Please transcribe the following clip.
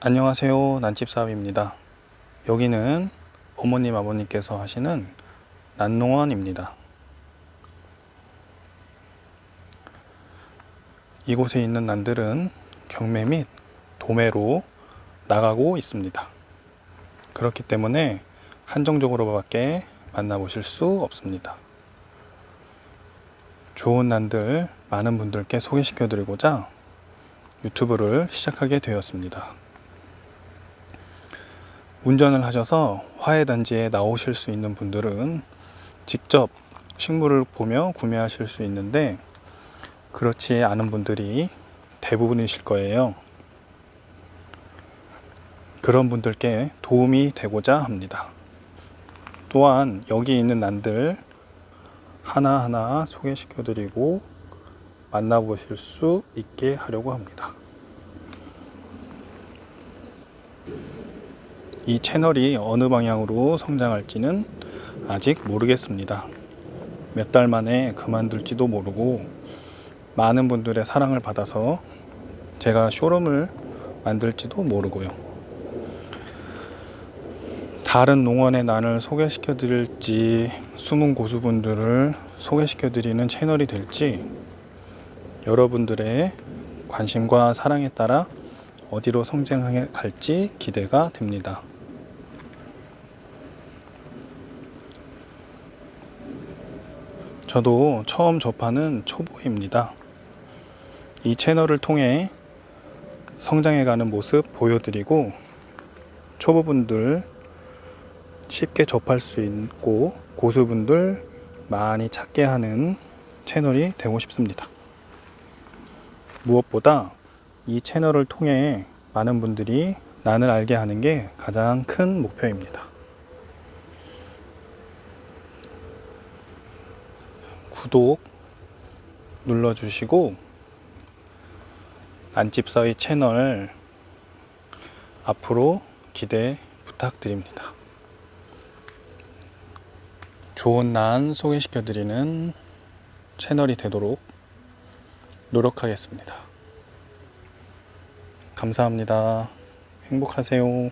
안녕하세요. 난집사업입니다. 여기는 어머님, 아버님께서 하시는 난농원입니다. 이곳에 있는 난들은 경매 및 도매로 나가고 있습니다. 그렇기 때문에 한정적으로밖에 만나보실 수 없습니다. 좋은 난들 많은 분들께 소개시켜 드리고자 유튜브를 시작하게 되었습니다. 운전을 하셔서 화훼단지에 나오실 수 있는 분들은 직접 식물을 보며 구매하실 수 있는데 그렇지 않은 분들이 대부분이실 거예요. 그런 분들께 도움이 되고자 합니다. 또한 여기 있는 난들 하나하나 소개시켜 드리고 만나보실 수 있게 하려고 합니다. 이 채널이 어느 방향으로 성장할지는 아직 모르겠습니다. 몇 달 만에 그만둘지도 모르고 많은 분들의 사랑을 받아서 제가 쇼룸을 만들지도 모르고요. 다른 농원의 난을 소개시켜 드릴지 숨은 고수분들을 소개시켜 드리는 채널이 될지 여러분들의 관심과 사랑에 따라 어디로 성장해 갈지 기대가 됩니다. 저도 처음 접하는 초보입니다. 이 채널을 통해 성장해가는 모습 보여드리고 초보분들 쉽게 접할 수 있고 고수분들 많이 찾게 하는 채널이 되고 싶습니다. 무엇보다 이 채널을 통해 많은 분들이 난을 알게 하는 게 가장 큰 목표입니다. 구독 눌러주시고 안집사의 채널 앞으로 기대 부탁드립니다. 좋은 난 소개시켜드리는 채널이 되도록 노력하겠습니다. 감사합니다. 행복하세요.